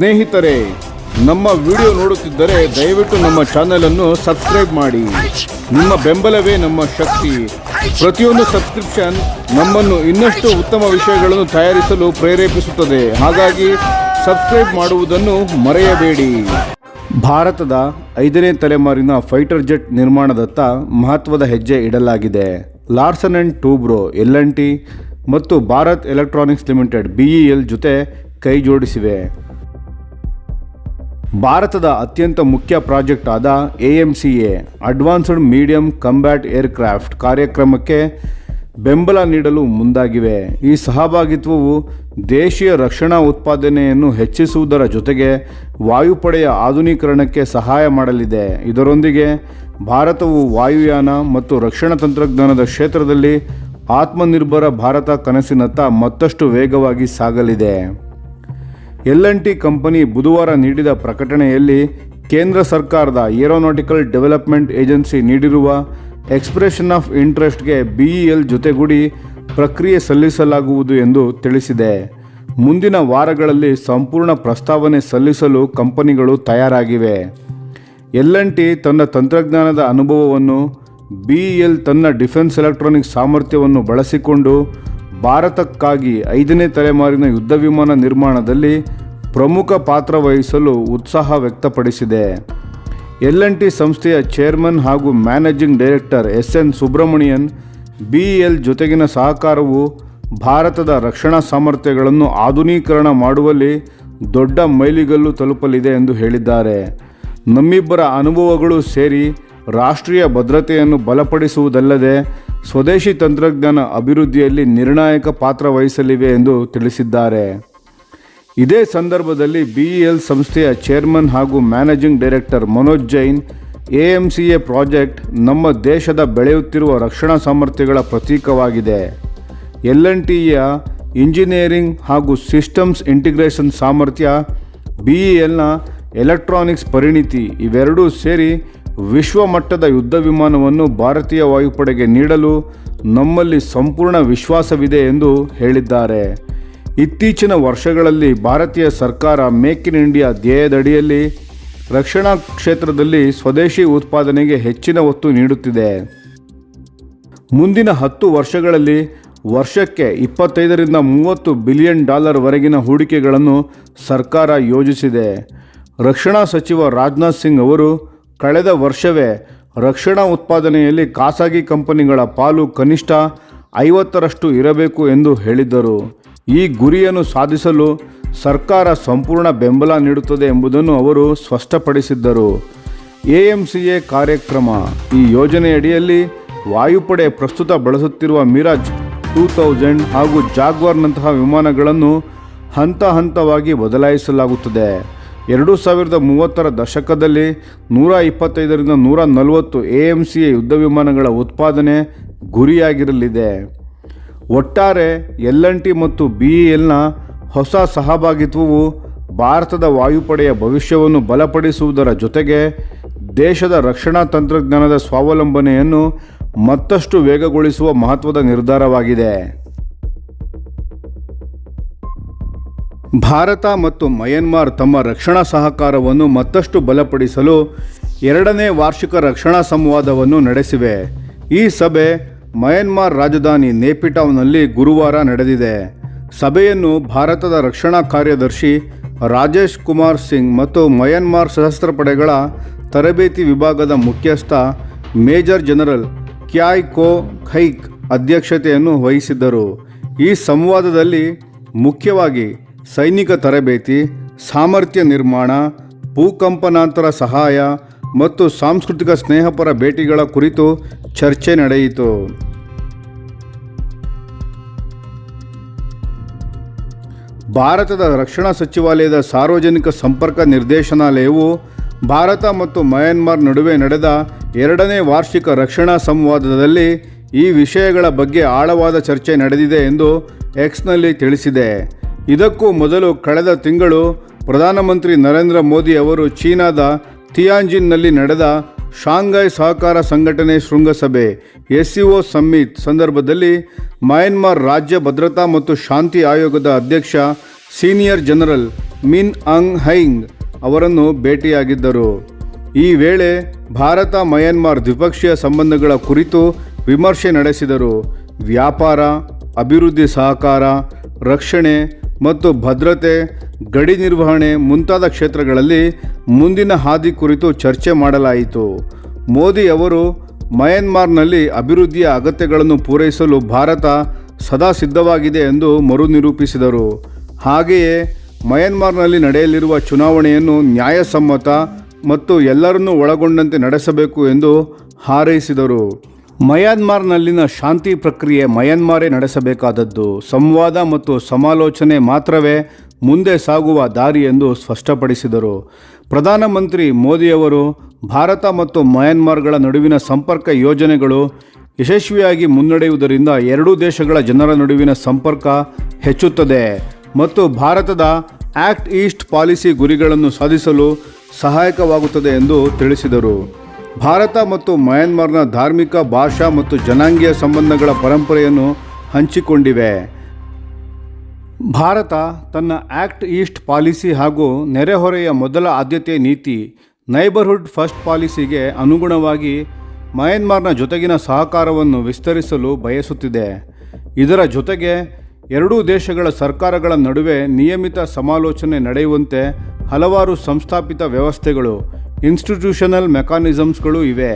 ಸ್ನೇಹಿತರೆ, ನಮ್ಮ ವಿಡಿಯೋ ನೋಡುತ್ತಿದ್ದರೆ ದಯವಿಟ್ಟು ನಮ್ಮ ಚಾನೆಲ್ ಅನ್ನು ಸಬ್ಸ್ಕ್ರೈಬ್ ಮಾಡಿ. ನಿಮ್ಮ ಬೆಂಬಲವೇ ನಮ್ಮ ಶಕ್ತಿ. ಪ್ರತಿಯೊಂದು ಸಬ್ಸ್ಕ್ರಿಪ್ಷನ್ ನಮ್ಮನ್ನು ಇನ್ನಷ್ಟು ಉತ್ತಮ ವಿಷಯಗಳನ್ನು ತಯಾರಿಸಲು ಪ್ರೇರೇಪಿಸುತ್ತದೆ. ಹಾಗಾಗಿ ಸಬ್ಸ್ಕ್ರೈಬ್ ಮಾಡುವುದನ್ನು ಮರೆಯಬೇಡಿ. ಭಾರತದ ಐದನೇ ತಲೆಮಾರಿನ ಫೈಟರ್ ಜೆಟ್ ನಿರ್ಮಾಣದತ್ತ ಮಹತ್ವದ ಹೆಜ್ಜೆ ಇಡಲಾಗಿದೆ. Larsen and Toubro L N T ಮತ್ತು ಭಾರತ್ ಎಲೆಕ್ಟ್ರಾನಿಕ್ಸ್ ಲಿಮಿಟೆಡ್ ಬಿಇಎಲ್ ಜೊತೆ ಕೈ ಜೋಡಿಸಿವೆ ಭಾರತದ ಅತ್ಯಂತ ಮುಖ್ಯ ಪ್ರಾಜೆಕ್ಟ್ ಆದ A M C A advanced medium combat aircraft ಕಾರ್ಯಕ್ರಮಕ್ಕೆ ಬೆಂಬಲ ನೀಡಲು ಮುಂದಾಗಿವೆ. ಈ ಸಹಭಾಗಿತ್ವವು ದೇಶೀಯ ರಕ್ಷಣಾ ಉತ್ಪಾದನೆಯನ್ನು ಹೆಚ್ಚಿಸುವುದರ ಜೊತೆಗೆ ವಾಯುಪಡೆಯ ಆಧುನೀಕರಣಕ್ಕೆ ಸಹಾಯ ಮಾಡಲಿದೆ. ಇದರೊಂದಿಗೆ ಭಾರತವು ವಾಯುಯಾನ ಮತ್ತು ರಕ್ಷಣಾ ತಂತ್ರಜ್ಞಾನದ ಕ್ಷೇತ್ರದಲ್ಲಿ ಆತ್ಮನಿರ್ಭರ ಭಾರತ ಕನಸಿನತ್ತ ಮತ್ತಷ್ಟು ವೇಗವಾಗಿ ಸಾಗಲಿದೆ. ಎಲ್ ಎನ್ ಟಿ ಕಂಪನಿ ಬುಧವಾರ ನೀಡಿದ ಪ್ರಕಟಣೆಯಲ್ಲಿ ಕೇಂದ್ರ ಸರ್ಕಾರದ ಏರೋನಾಟಿಕಲ್ ಡೆವಲಪ್ಮೆಂಟ್ ಏಜೆನ್ಸಿ ನೀಡಿರುವ ಎಕ್ಸ್ಪ್ರೆಷನ್ ಆಫ್ ಇಂಟ್ರೆಸ್ಟ್ಗೆ ಬಿಇಎಲ್ ಜೊತೆಗೂಡಿ ಪ್ರಕ್ರಿಯೆ ಸಲ್ಲಿಸಲಾಗುವುದು ಎಂದು ತಿಳಿಸಿದೆ. ಮುಂದಿನ ವಾರಗಳಲ್ಲಿ ಸಂಪೂರ್ಣ ಪ್ರಸ್ತಾವನೆ ಸಲ್ಲಿಸಲು ಕಂಪನಿಗಳು ತಯಾರಾಗಿವೆ. ಎಲ್ ಎನ್ ಟಿ ತನ್ನ ತಂತ್ರಜ್ಞಾನದ ಅನುಭವವನ್ನು ಬಿಇಎಲ್ ತನ್ನ ಡಿಫೆನ್ಸ್ ಎಲೆಕ್ಟ್ರಾನಿಕ್ಸ್ ಸಾಮರ್ಥ್ಯವನ್ನು ಬಳಸಿಕೊಂಡು ಭಾರತಕ್ಕಾಗಿ ಐದನೇ ತಲೆಮಾರಿನ ಯುದ್ಧ ವಿಮಾನ ನಿರ್ಮಾಣದಲ್ಲಿ ಪ್ರಮುಖ ಪಾತ್ರ ವಹಿಸಲು ಉತ್ಸಾಹ ವ್ಯಕ್ತಪಡಿಸಿದೆ. ಎಲ್ ಎನ್ ಟಿ ಸಂಸ್ಥೆಯ ಚೇರ್ಮನ್ ಹಾಗೂ managing director S N Subramanian B L ಜೊತೆಗಿನ ಸಹಕಾರವು ಭಾರತದ ರಕ್ಷಣಾ ಸಾಮರ್ಥ್ಯಗಳನ್ನು ಆಧುನೀಕರಣ ಮಾಡುವಲ್ಲಿ ದೊಡ್ಡ ಮೈಲಿಗಲ್ಲು ತಲುಪಲಿದೆ ಎಂದು ಹೇಳಿದ್ದಾರೆ. ನಮ್ಮಿಬ್ಬರ ಅನುಭವಗಳು ಸೇರಿ ರಾಷ್ಟ್ರೀಯ ಭದ್ರತೆಯನ್ನು ಬಲಪಡಿಸುವುದಲ್ಲದೆ ಸ್ವದೇಶಿ ತಂತ್ರಜ್ಞಾನ ಅಭಿವೃದ್ಧಿಯಲ್ಲಿ ನಿರ್ಣಾಯಕ ಪಾತ್ರ ವಹಿಸಲಿವೆ ಎಂದು ತಿಳಿಸಿದ್ದಾರೆ. ಇದೇ ಸಂದರ್ಭದಲ್ಲಿ ಬಿಇಎಲ್ ಸಂಸ್ಥೆಯ ಚೇರ್ಮನ್ ಹಾಗೂ managing director Manoj Jain A M C A project ನಮ್ಮ ದೇಶದ ಬೆಳೆಯುತ್ತಿರುವ ರಕ್ಷಣಾ ಸಾಮರ್ಥ್ಯಗಳ ಪ್ರತೀಕವಾಗಿದೆ. ಎಲ್ ಎನ್ ಟಿಯ ಇಂಜಿನಿಯರಿಂಗ್ ಹಾಗೂ ಸಿಸ್ಟಮ್ಸ್ ಇಂಟಿಗ್ರೇಷನ್ ಸಾಮರ್ಥ್ಯ ಬಿಇಎಲ್ನ ಎಲೆಕ್ಟ್ರಾನಿಕ್ಸ್ ಪರಿಣಿತಿ ಇವೆರಡೂ ಸೇರಿ ವಿಶ್ವಮಟ್ಟದ ಯುದ್ಧ ವಿಮಾನವನ್ನು ಭಾರತೀಯ ವಾಯುಪಡೆಗೆ ನೀಡಲು ನಮ್ಮಲ್ಲಿ ಸಂಪೂರ್ಣ ವಿಶ್ವಾಸವಿದೆ ಎಂದು ಹೇಳಿದ್ದಾರೆ. ಇತ್ತೀಚಿನ ವರ್ಷಗಳಲ್ಲಿ ಭಾರತೀಯ ಸರ್ಕಾರ ಮೇಕ್ ಇನ್ ಇಂಡಿಯಾ ಧ್ಯೇಯದಡಿಯಲ್ಲಿ ರಕ್ಷಣಾ ಕ್ಷೇತ್ರದಲ್ಲಿ ಸ್ವದೇಶಿ ಉತ್ಪಾದನೆಗೆ ಹೆಚ್ಚಿನ ಒತ್ತು ನೀಡುತ್ತಿದೆ. ಮುಂದಿನ ಹತ್ತು ವರ್ಷಗಳಲ್ಲಿ ವರ್ಷಕ್ಕೆ ಇಪ್ಪತ್ತೈದರಿಂದ ಮೂವತ್ತು ಬಿಲಿಯನ್ ಡಾಲರ್ವರೆಗಿನ ಹೂಡಿಕೆಗಳನ್ನು ಸರ್ಕಾರ ಯೋಜಿಸಿದೆ. ರಕ್ಷಣಾ ಸಚಿವ ರಾಜನಾಥ್ ಸಿಂಗ್ ಅವರು ಕಳೆದ ವರ್ಷವೇ ರಕ್ಷಣಾ ಉತ್ಪಾದನೆಯಲ್ಲಿ ಖಾಸಗಿ ಕಂಪನಿಗಳ ಪಾಲು ಕನಿಷ್ಠ ಐವತ್ತರಷ್ಟು ಇರಬೇಕು ಎಂದು ಹೇಳಿದ್ದರು. ಈ ಗುರಿಯನ್ನು ಸಾಧಿಸಲು ಸರ್ಕಾರ ಸಂಪೂರ್ಣ ಬೆಂಬಲ ನೀಡುತ್ತದೆ ಎಂಬುದನ್ನು ಅವರು ಸ್ಪಷ್ಟಪಡಿಸಿದ್ದರು. ಎ ಎಂ ಸಿ ಎ ಕಾರ್ಯಕ್ರಮ ಈ ಯೋಜನೆಯಡಿಯಲ್ಲಿ ವಾಯುಪಡೆ ಪ್ರಸ್ತುತ ಬಳಸುತ್ತಿರುವ ಮಿರಾಜ್ ಟೂ ತೌಸಂಡ್ ಹಾಗೂ ಜಾಗ್ವಾರ್ನಂತಹ ವಿಮಾನಗಳನ್ನು ಹಂತ ಹಂತವಾಗಿ ಬದಲಾಯಿಸಲಾಗುತ್ತದೆ. ಎರಡು ಸಾವಿರದ ಮೂವತ್ತರ ದಶಕದಲ್ಲಿ ನೂರ ಇಪ್ಪತ್ತೈದರಿಂದ ನೂರ ನಲವತ್ತು ಎ ಎಂ ಸಿ ಯುದ್ಧ ವಿಮಾನಗಳ ಉತ್ಪಾದನೆ ಗುರಿಯಾಗಿರಲಿದೆ. ಒಟ್ಟಾರೆ ಎಲ್ ಎನ್ ಟಿ ಮತ್ತು ಬಿ ಎಲ್ನ ಹೊಸ ಸಹಭಾಗಿತ್ವವು ಭಾರತದ ವಾಯುಪಡೆಯ ಭವಿಷ್ಯವನ್ನು ಬಲಪಡಿಸುವುದರ ಜೊತೆಗೆ ದೇಶದ ರಕ್ಷಣಾ ತಂತ್ರಜ್ಞಾನದ ಸ್ವಾವಲಂಬನೆಯನ್ನು ಮತ್ತಷ್ಟು ವೇಗಗೊಳಿಸುವ ಮಹತ್ವದ ನಿರ್ಧಾರವಾಗಿದೆ. ಭಾರತ ಮತ್ತು ಮಯನ್ಮಾರ್ ತಮ್ಮ ರಕ್ಷಣಾ ಸಹಕಾರವನ್ನು ಮತ್ತಷ್ಟು ಬಲಪಡಿಸಲು ಎರಡನೇ ವಾರ್ಷಿಕ ರಕ್ಷಣಾ ಸಂವಾದವನ್ನು ನಡೆಸಿವೆ. ಈ ಸಭೆ ಮಯನ್ಮಾರ್ ರಾಜಧಾನಿ ನೇಪಿಟಾವ್ನಲ್ಲಿ ಗುರುವಾರ ನಡೆದಿದೆ. ಸಭೆಯನ್ನು ಭಾರತದ ರಕ್ಷಣಾ ಕಾರ್ಯದರ್ಶಿ ರಾಜೇಶ್ ಕುಮಾರ್ ಸಿಂಗ್ ಮತ್ತು ಮಯನ್ಮಾರ್ ಸಶಸ್ತ್ರ ಪಡೆಗಳ ತರಬೇತಿ ವಿಭಾಗದ ಮುಖ್ಯಸ್ಥ ಮೇಜರ್ ಜನರಲ್ ಕ್ಯಾಯ್ ಕೋ ಖೈಕ್ ಅಧ್ಯಕ್ಷತೆಯನ್ನು ವಹಿಸಿದ್ದರು. ಈ ಸಂವಾದದಲ್ಲಿ ಮುಖ್ಯವಾಗಿ ಸೈನಿಕ ತರಬೇತಿ, ಸಾಮರ್ಥ್ಯ ನಿರ್ಮಾಣ, ಭೂಕಂಪನಾಂತರ ಸಹಾಯ ಮತ್ತು ಸಾಂಸ್ಕೃತಿಕ ಸ್ನೇಹಪರ ಭೇಟಿಗಳ ಕುರಿತು ಚರ್ಚೆ ನಡೆಯಿತು. ಭಾರತದ ರಕ್ಷಣಾ ಸಚಿವಾಲಯದ ಸಾರ್ವಜನಿಕ ಸಂಪರ್ಕ ನಿರ್ದೇಶನಾಲಯವು ಭಾರತ ಮತ್ತು ಮಯನ್ಮಾರ್ ನಡುವೆ ನಡೆದ ಎರಡನೇ ವಾರ್ಷಿಕ ರಕ್ಷಣಾ ಸಂವಾದದಲ್ಲಿ ಈ ವಿಷಯಗಳ ಬಗ್ಗೆ ಆಳವಾದ ಚರ್ಚೆ ನಡೆದಿದೆ ಎಂದು ಎಕ್ಸ್ನಲ್ಲಿ ತಿಳಿಸಿದೆ. ಇದಕ್ಕೂ ಮೊದಲು ಕಳೆದ ತಿಂಗಳು ಪ್ರಧಾನಮಂತ್ರಿ ನರೇಂದ್ರ ಮೋದಿ ಅವರು ಚೀನಾದ ಥಿಯಾನ್ಜಿನ್ನಲ್ಲಿ ನಡೆದ ಶಾಂಘೈ ಸಹಕಾರ ಸಂಘಟನೆ ಶೃಂಗಸಭೆ, ಎಸ್ಸಿಒ ಸಮ್ಮಿಟ್ ಸಂದರ್ಭದಲ್ಲಿ ಮಯನ್ಮಾರ್ ರಾಜ್ಯ ಭದ್ರತಾ ಮತ್ತು ಶಾಂತಿ ಆಯೋಗದ ಅಧ್ಯಕ್ಷ ಸೀನಿಯರ್ ಜನರಲ್ ಮಿನ್ ಅಂಗ್ ಹೈಂಗ್ ಅವರನ್ನು ಭೇಟಿಯಾಗಿದ್ದರು. ಈ ವೇಳೆ ಭಾರತ, ಮಯನ್ಮಾರ್ ದ್ವಿಪಕ್ಷೀಯ ಸಂಬಂಧಗಳ ಕುರಿತು ವಿಮರ್ಶೆ ನಡೆಸಿದರು. ವ್ಯಾಪಾರ, ಅಭಿವೃದ್ಧಿ ಸಹಕಾರ, ರಕ್ಷಣೆ ಮತ್ತು ಭದ್ರತೆ, ಗಡಿ ನಿರ್ವಹಣೆ ಮುಂತಾದ ಕ್ಷೇತ್ರಗಳಲ್ಲಿ ಮುಂದಿನ ಹಾದಿ ಕುರಿತು ಚರ್ಚೆ ಮಾಡಲಾಯಿತು. ಮೋದಿ ಅವರು ಮಯನ್ಮಾರ್ನಲ್ಲಿ ಅಭಿವೃದ್ಧಿಯ ಅಗತ್ಯಗಳನ್ನು ಪೂರೈಸಲು ಭಾರತ ಸದಾ ಸಿದ್ಧವಾಗಿದೆ ಎಂದು ಮರು ನಿರೂಪಿಸಿದರು ಹಾಗೆಯೇ ಮಯನ್ಮಾರ್ನಲ್ಲಿ ನಡೆಯಲಿರುವ ಚುನಾವಣೆಯನ್ನು ನ್ಯಾಯಸಮ್ಮತ ಮತ್ತು ಎಲ್ಲರನ್ನೂ ಒಳಗೊಂಡಂತೆ ನಡೆಸಬೇಕು ಎಂದು ಹಾರೈಸಿದರು. ಮಯನ್ಮಾರ್ನಲ್ಲಿನ ಶಾಂತಿ ಪ್ರಕ್ರಿಯೆ ಮಯನ್ಮಾರೇ ನಡೆಸಬೇಕಾದದ್ದು. ಸಂವಾದ ಮತ್ತು ಸಮಾಲೋಚನೆ ಮಾತ್ರವೇ ಮುಂದೆ ಸಾಗುವ ದಾರಿ ಎಂದು ಸ್ಪಷ್ಟಪಡಿಸಿದರು. ಪ್ರಧಾನಮಂತ್ರಿ ಮೋದಿಯವರು ಭಾರತ ಮತ್ತು ಮಯನ್ಮಾರ್ಗಳ ನಡುವಿನ ಸಂಪರ್ಕ ಯೋಜನೆಗಳು ಯಶಸ್ವಿಯಾಗಿ ಮುನ್ನಡೆಯುವುದರಿಂದ ಎರಡೂ ದೇಶಗಳ ಜನರ ನಡುವಿನ ಸಂಪರ್ಕ ಹೆಚ್ಚುತ್ತದೆ ಮತ್ತು ಭಾರತದ ಆಕ್ಟ್ ಈಸ್ಟ್ ಪಾಲಿಸಿ ಗುರಿಗಳನ್ನು ಸಾಧಿಸಲು ಸಹಾಯಕವಾಗುತ್ತದೆ ಎಂದು ತಿಳಿಸಿದರು. ಭಾರತ ಮತ್ತು ಮಯನ್ಮಾರ್ನ ಧಾರ್ಮಿಕ ಭಾಷಾ ಮತ್ತು ಜನಾಂಗೀಯ ಸಂಬಂಧಗಳ ಪರಂಪರೆಯನ್ನು ಹಂಚಿಕೊಂಡಿವೆ. ಭಾರತ ತನ್ನ ಆ್ಯಕ್ಟ್ ಈಸ್ಟ್ ಪಾಲಿಸಿ ಹಾಗೂ ನೆರೆಹೊರೆಯ ಮೊದಲ ಆದ್ಯತೆ ನೀತಿ, ನೈಬರ್ಹುಡ್ ಫಸ್ಟ್ ಪಾಲಿಸಿಗೆ ಅನುಗುಣವಾಗಿ ಮಯನ್ಮಾರ್ನ ಜೊತೆಗಿನ ಸಹಕಾರವನ್ನು ವಿಸ್ತರಿಸಲು ಬಯಸುತ್ತಿದೆ. ಇದರ ಜೊತೆಗೆ ಎರಡೂ ದೇಶಗಳ ಸರ್ಕಾರಗಳ ನಡುವೆ ನಿಯಮಿತ ಸಮಾಲೋಚನೆ ನಡೆಯುವಂತೆ ಹಲವಾರು ಸಂಸ್ಥಾಪಿತ ವ್ಯವಸ್ಥೆಗಳು ಇನ್ಸ್ಟಿಟ್ಯೂಷನಲ್ ಮೆಕಾನಿಸಮ್ಸ್ಗಳು ಇವೆ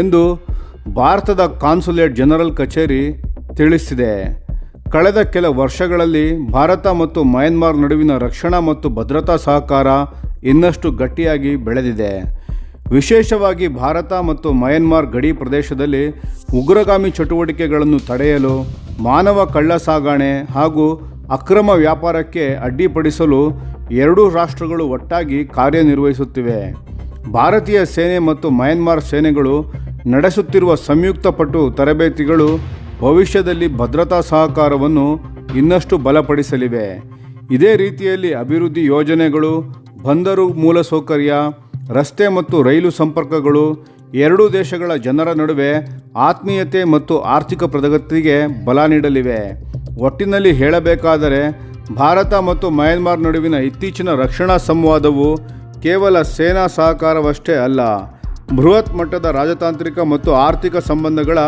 ಎಂದು ಭಾರತದ ಕಾನ್ಸುಲೇಟ್ ಜನರಲ್ ಕಚೇರಿ ತಿಳಿಸಿದೆ. ಕಳೆದ ಕೆಲ ವರ್ಷಗಳಲ್ಲಿ ಭಾರತ ಮತ್ತು ಮಯನ್ಮಾರ್ ನಡುವಿನ ರಕ್ಷಣಾ ಮತ್ತು ಭದ್ರತಾ ಸಹಕಾರ ಇನ್ನಷ್ಟು ಗಟ್ಟಿಯಾಗಿ ಬೆಳೆದಿದೆ. ವಿಶೇಷವಾಗಿ ಭಾರತ ಮತ್ತು ಮಯನ್ಮಾರ್ ಗಡಿ ಪ್ರದೇಶದಲ್ಲಿ ಉಗ್ರಗಾಮಿ ಚಟುವಟಿಕೆಗಳನ್ನು ತಡೆಯಲು, ಮಾನವ ಕಳ್ಳ ಸಾಗಣೆ ಹಾಗೂ ಅಕ್ರಮ ವ್ಯಾಪಾರಕ್ಕೆ ಅಡ್ಡಿಪಡಿಸಲು ಎರಡೂ ರಾಷ್ಟ್ರಗಳು ಒಟ್ಟಾಗಿ ಕಾರ್ಯನಿರ್ವಹಿಸುತ್ತಿವೆ. ಭಾರತೀಯ ಸೇನೆ ಮತ್ತು ಮಯನ್ಮಾರ್ ಸೇನೆಗಳು ನಡೆಸುತ್ತಿರುವ ಸಂಯುಕ್ತ ಪಟು ತರಬೇತಿಗಳು ಭವಿಷ್ಯದಲ್ಲಿ ಭದ್ರತಾ ಸಹಕಾರವನ್ನು ಇನ್ನಷ್ಟು ಬಲಪಡಿಸಲಿವೆ. ಇದೇ ರೀತಿಯಲ್ಲಿ ಅಭಿವೃದ್ಧಿ ಯೋಜನೆಗಳು, ಬಂದರು ಮೂಲಸೌಕರ್ಯ ರಸ್ತೆ ಮತ್ತು ರೈಲು ಸಂಪರ್ಕಗಳು ಎರಡೂ ದೇಶಗಳ ಜನರ ನಡುವೆ ಆತ್ಮೀಯತೆ ಮತ್ತು ಆರ್ಥಿಕ ಪ್ರಗತಿಗೆ ಬಲ ನೀಡಲಿವೆ. ಒಟ್ಟಿನಲ್ಲಿ ಹೇಳಬೇಕಾದರೆ, ಭಾರತ ಮತ್ತು ಮಯನ್ಮಾರ್ ನಡುವಿನ ಇತ್ತೀಚಿನ ರಕ್ಷಣಾ ಸಂವಾದವು ಕೇವಲ ಸೇನಾ ಸಹಕಾರವಷ್ಟೇ ಅಲ್ಲ, ಬೃಹತ್ ಮಟ್ಟದ ರಾಜತಾಂತ್ರಿಕ ಮತ್ತು ಆರ್ಥಿಕ ಸಂಬಂಧಗಳ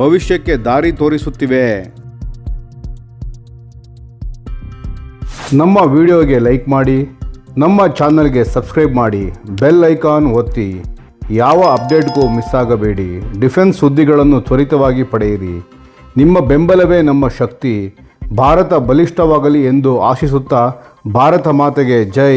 ಭವಿಷ್ಯಕ್ಕೆ ದಾರಿ ತೋರಿಸುತ್ತಿವೆ. ನಮ್ಮ ವಿಡಿಯೋಗೆ ಲೈಕ್ ಮಾಡಿ, ನಮ್ಮ ಚಾನಲ್ಗೆ ಸಬ್ಸ್ಕ್ರೈಬ್ ಮಾಡಿ, ಬೆಲ್ ಐಕಾನ್ ಒತ್ತಿ. ಯಾವ ಅಪ್ಡೇಟ್ಗೂ ಮಿಸ್ ಆಗಬೇಡಿ, ಡಿಫೆನ್ಸ್ ಸುದ್ದಿಗಳನ್ನು ತ್ವರಿತವಾಗಿ ಪಡೆಯಿರಿ. ನಿಮ್ಮ ಬೆಂಬಲವೇ ನಮ್ಮ ಶಕ್ತಿ. ಭಾರತ ಬಲಿಷ್ಠವಾಗಲಿ ಎಂದು ಆಶಿಸುತ್ತಾ, ಭಾರತ ಮಾತೆಗೆ ಜೈ.